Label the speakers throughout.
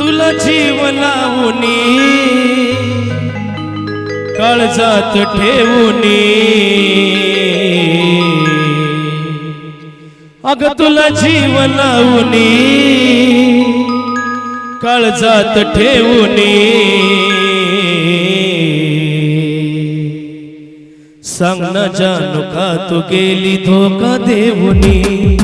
Speaker 1: तुला जीव लावूनी काळजात ठेवूनी अग तुला जीव लावूनी काळजात ठेवूनी सांग ना जानू का तू गेली धोका देऊनी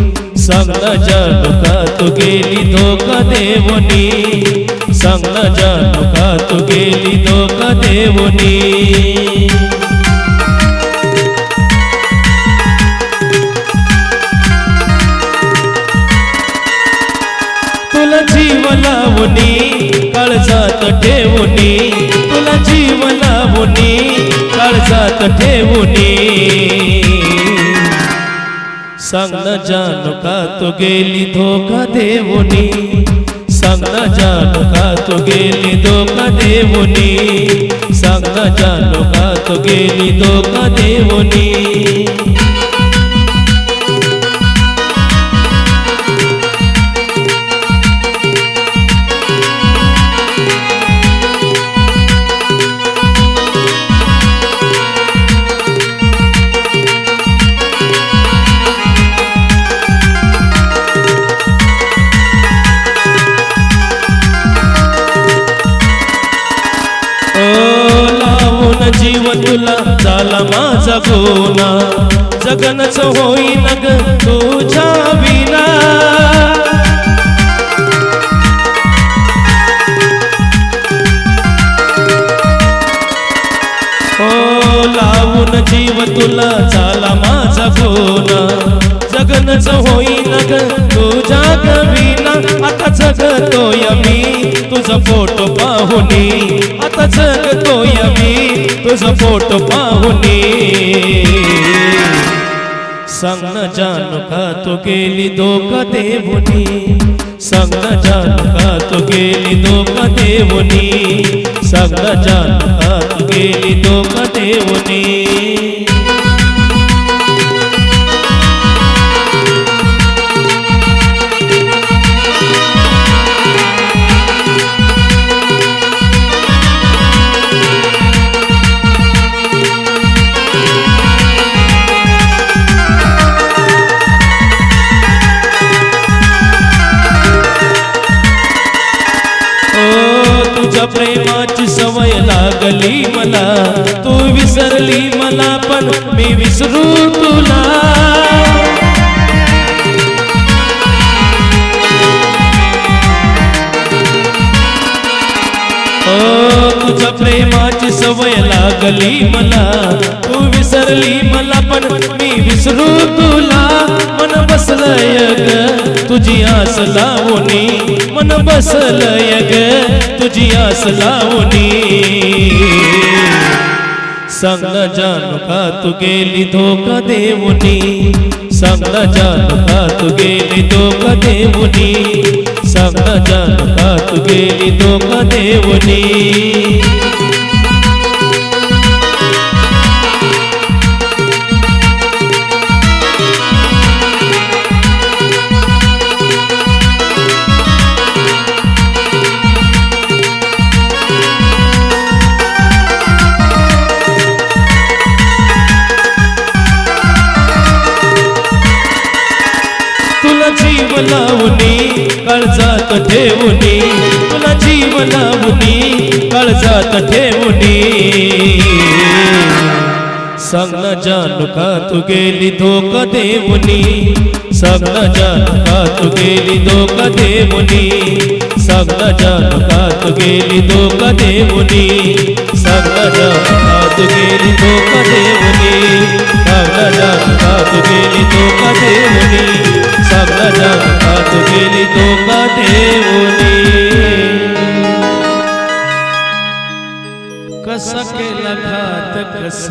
Speaker 1: सांगना जानू का तू गेली धोका देवनी सांगना जानू का तू गेली धोका देवनी तुला जीव लावणी काळजात ठेवणी तुला जीव लावणी काळजात ठेवणी सांग ना जानू का तू गेली धोका देऊनी सांग ना जानू का तू गेली धोका देऊनी सांग ना जानू का तू गेली धोका देऊनी जीव तुला झाला माझा कोणा जगनच होईन ग तुझ्या विना. ओ लावून जीव तुला जगतोय मी तुझा फ़ोटो पाहुनी। आता जगतोय मी तुझा फ़ोटो पाहुनी। सांग ना जानू का तू गेली धोका देवनी। सांग ना जानू का तू गेली धोका देवनी। सांग ना जानू का तू गेली धोका देवनी। लागली मला तू विसरली मला पण मी विसरू तुला. मन बसलय ग तुझी आस लावणी. मन बसलय ग तुझी आस लावणी. सांगला जानू का तू गेली धोका देऊनी? सांगला जानू का तू गेली धोका देऊनी? सांगला जानू का तू गेली धोका देऊनी? तुला जीव लावणी काळजात ठेवणी तुला जीव लावणी काळजात ठेवणी सांग ना जानू का तू गेली धोका देवनी सांग ना जानू का तू गेली धोका देवनी सांग ना जानू का तू गेली धोका देवनी सांग ना जानू का तू गेली धोका देवनी सांग ना जानू का तू गेली धोका देवनी सांग ना जानू का तू गेली धोका देवनी कस केला घात कस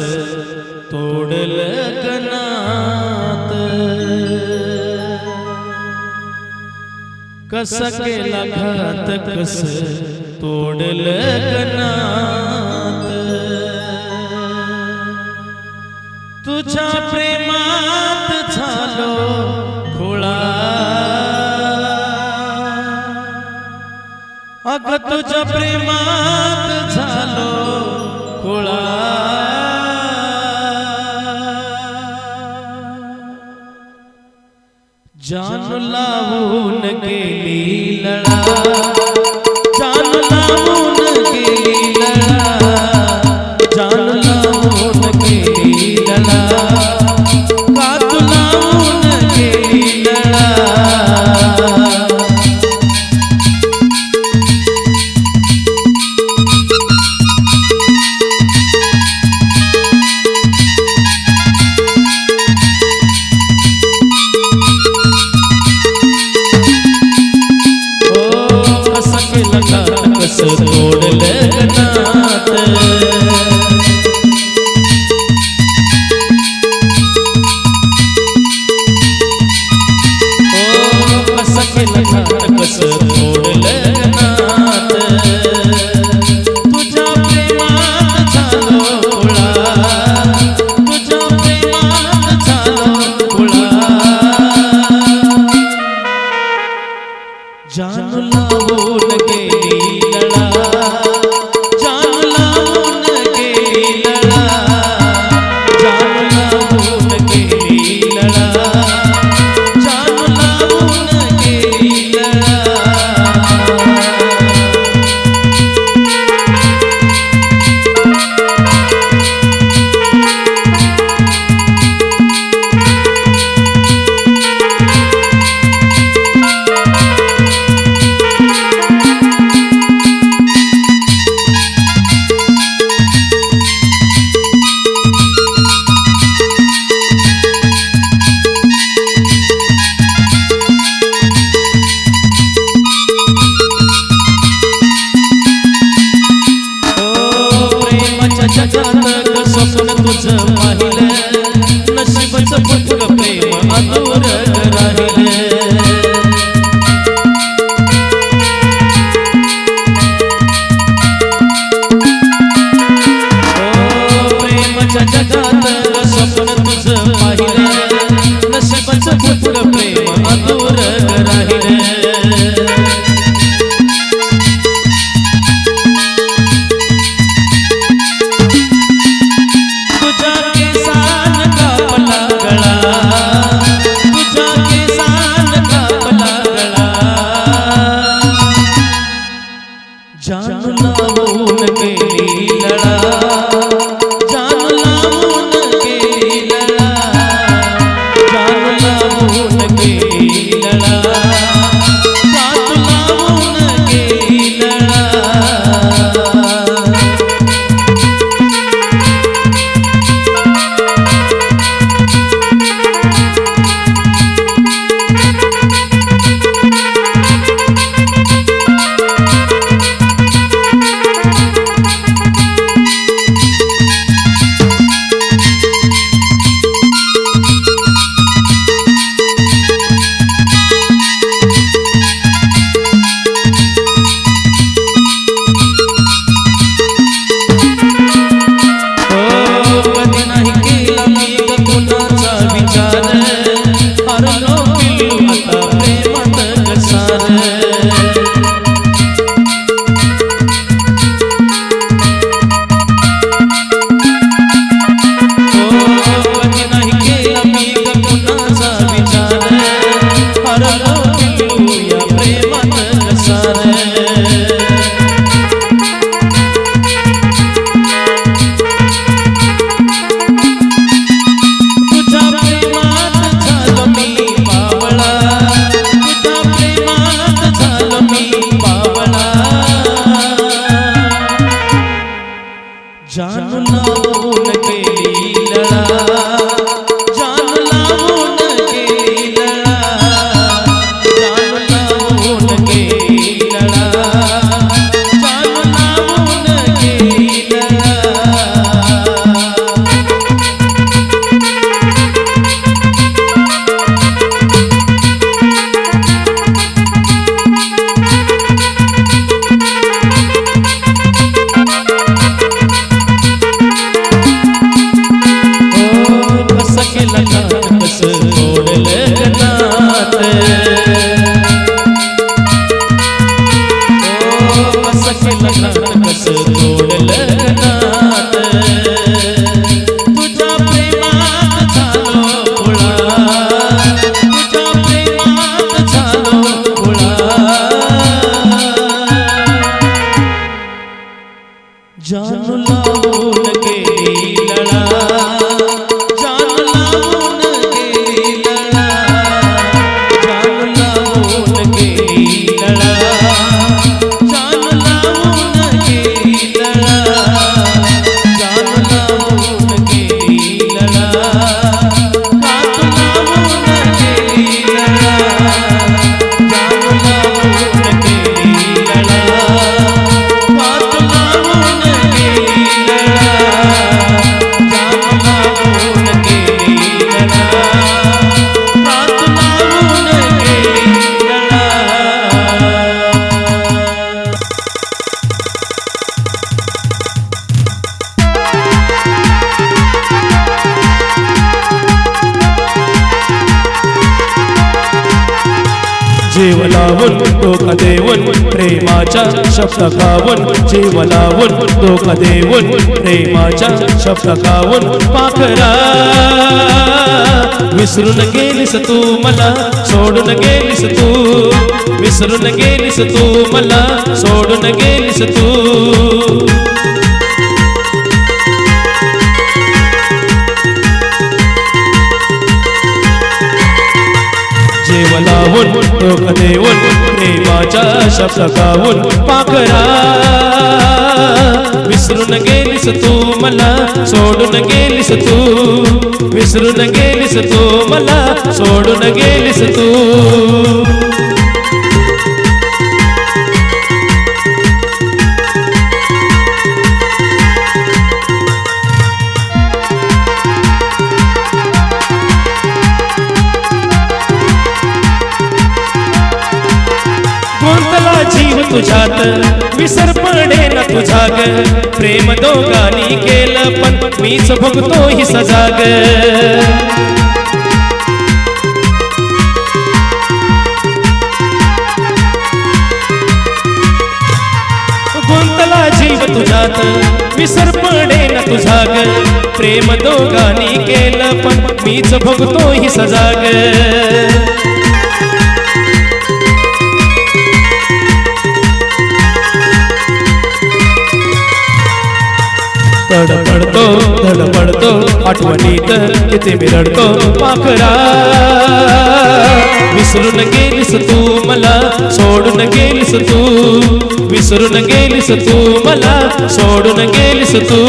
Speaker 1: तोडल कनात? कस केला घात कस तोडल गनात तुझ्या प्रेमा अग तुझ्या प्रेमात झालो कुळा जान लावून गेली। सुन कुछ महिला শুনলাম लावून डोका देऊन प्रेमाच्या शब्द गावून जीव लावून डोका देऊन प्रेमाच्या शब्द गावून पाखरा. विसरून गेलीस तू मला सोडून गेलीस तू. विसरून गेलीस तू मला सोडून गेलीस तू. जीव लावून देऊन प्रेमाच्या शब्द पाखरा विसरून गेलीस तू मला सोडून गेलीस तू. विसरून गेलीस तू मला सोडून गेलीस तू. तुझ्यात विसर पडे ना तुझा ग प्रेम दोघांनी केलं पण मीच भोगतो ही सजाग. गुंतला जीव तुझ्यात विसर पडे ना तुझा ग प्रेम दोघांनी केलं पण मीच भोगतो ही सजाग. तडपडतो धडपडतो आठवणीत किती मी रडतो पाखरा विसरून गेलीस तू मला सोडून गेलीस तू विसरून गेलीस तू मला सोडून गेलीस तू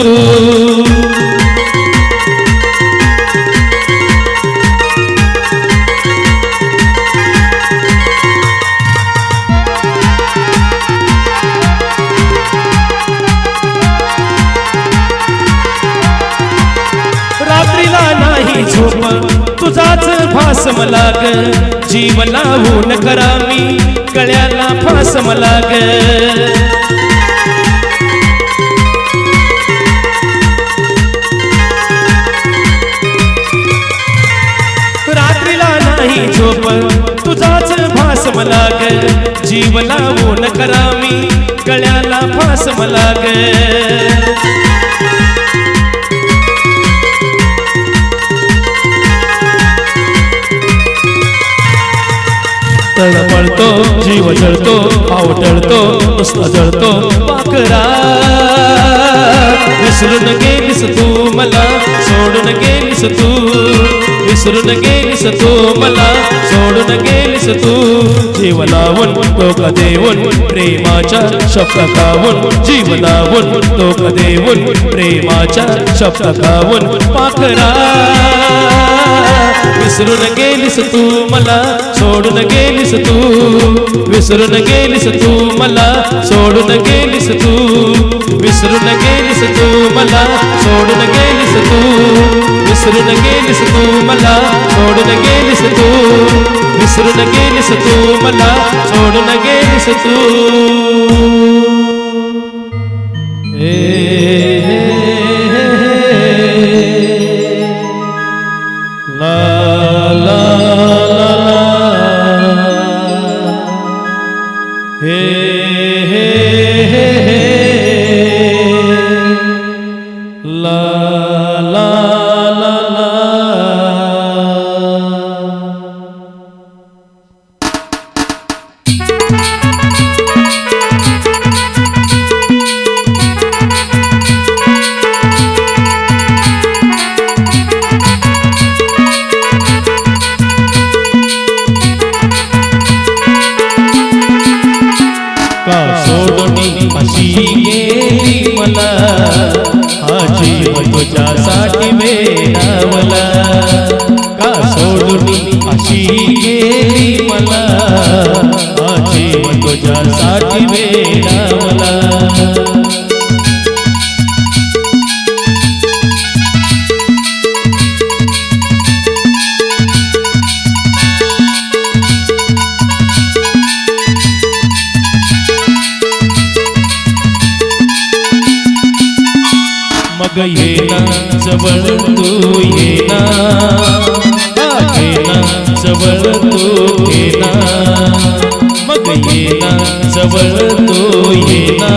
Speaker 1: ग जीव लावून करा मी कळ्याला फास मला ग रात्रीला नाही झोप तुझाच भास मला ग जीव लावून करा मी कळ्याला फास मला ग तळपळतो जीव जळतो पाव टळतो नुसता जळतो पाकरा विसरून गेलीस तू मला सोडून गेलीस तू। विसरून गेलीस तू मला सोडून गेलीस तू। जीव लावून डोका देऊन प्रेमाच्या शब्द गावून जीव लावून डोका देऊन प्रेमाच्या शब्द गावून पाखरा। विसरून गेलीस तू मला सोडून गेलीस तू विसरून गेलीस तू मला सोडून गेलीस तू विसरून गेलीस तू मला सोडून गेलीस तू विसरून गेलीस तू मला सोडून मग येना जवळ तू येना हा येना जवळ तो येना मग येना जवळ तू येना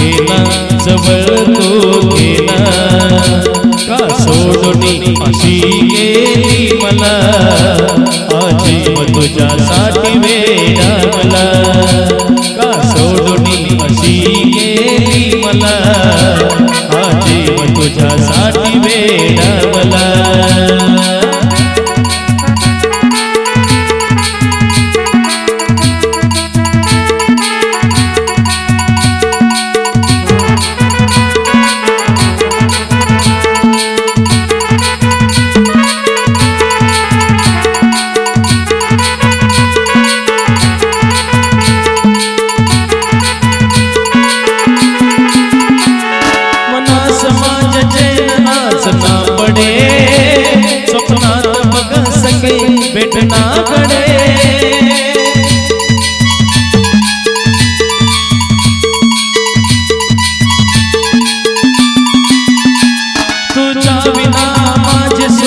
Speaker 1: येना जवळ तो येना का सोडून अशी गेली मला? आजीव तुझ्या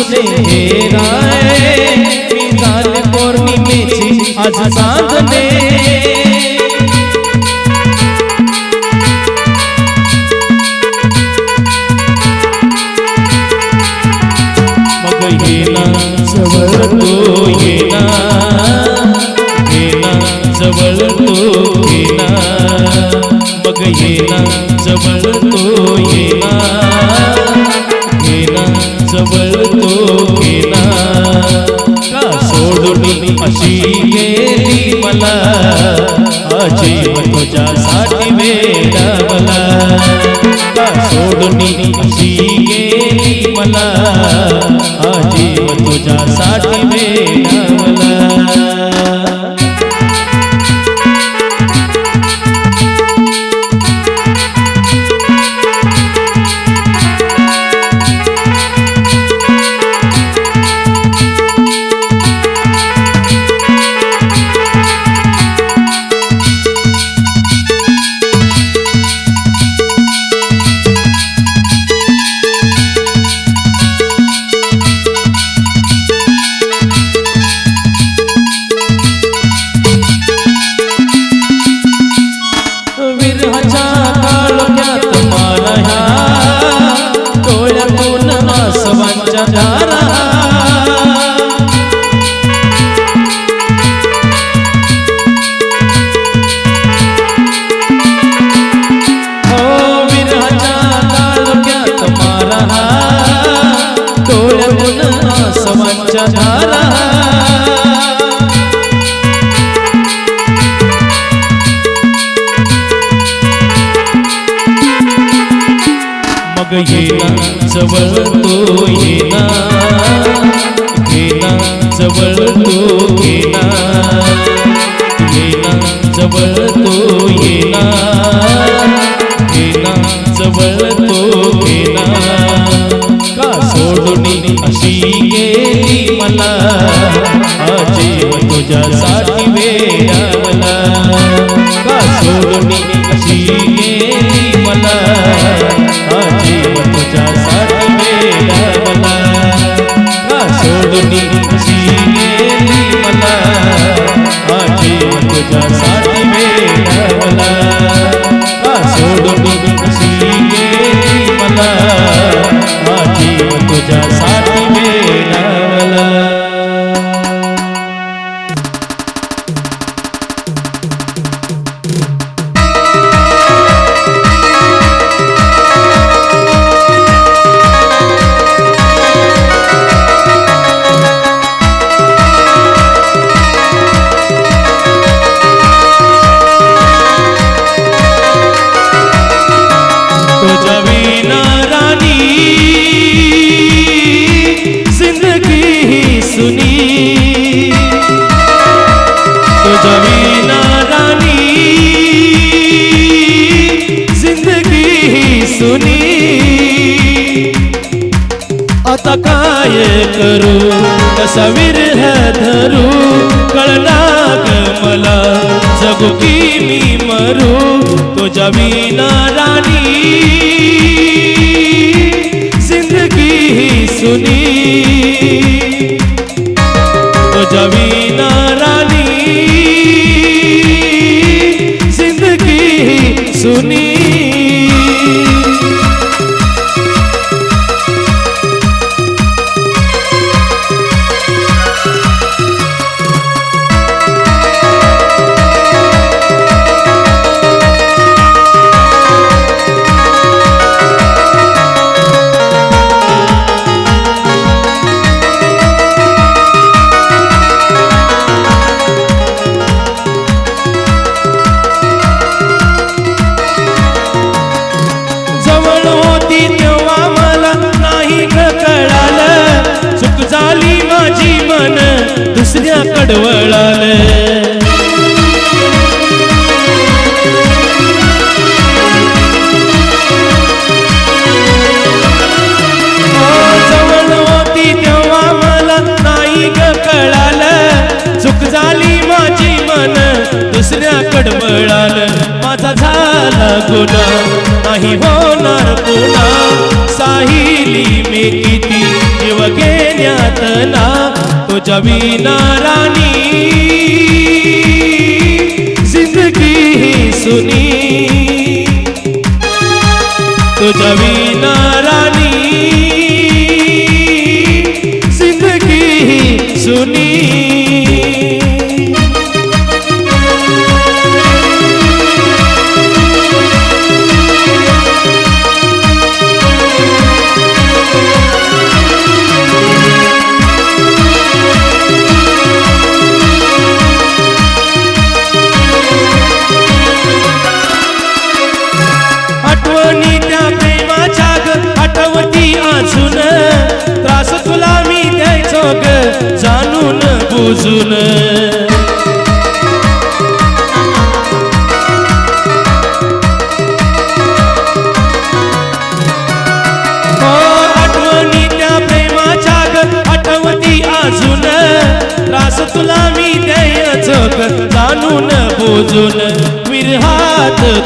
Speaker 1: माझे हे राय मी झाले पौर्णिमेची आज चांदणे मग येना जवळ तो येना येना जवळ तो येना मग येना जवळ तो येना अशी गेली मला. अजीव तुझ्यासाठी वेडा का सोडून अशी गेली मला. अजीव तुझ्यासाठी वेडा का करू कसा विरह धरू कळना ग मला जगू की मी मरू तुझ्या विना राणी. दुसऱ्या माझा झाला गुन्हा नाही होणार पुन्हा. साहिली मी किती जीव घेण्यात ना तुझ्या विना राणी. जिंदगी ही सुनी. तुझ्या विना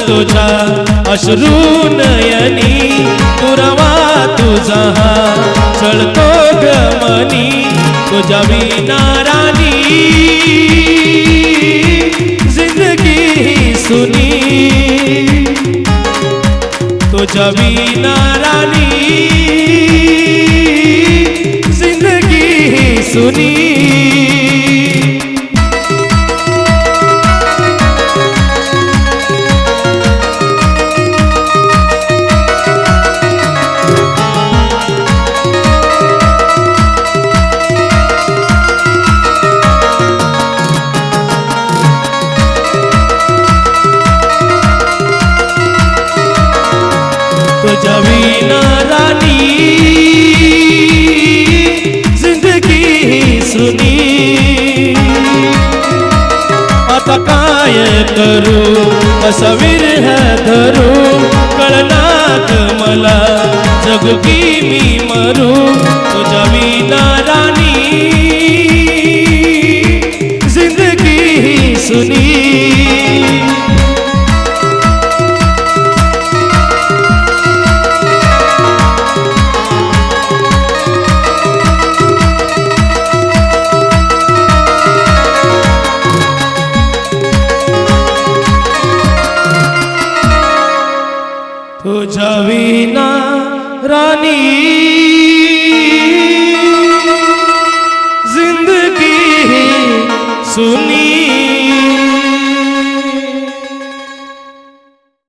Speaker 1: तुझा अश्रू नयनी पुरवा तुझा हा. चळतो गमनी तुझ्या विनारानी जिंदगी ही सुनी. तुझ्या विनारानी जिंदगी ही सुनी. आता काय करू कसा विरह धरू. कळनाक मला जग की मी मरू तुझ्या विना राणी. जिंदगी ही सुनी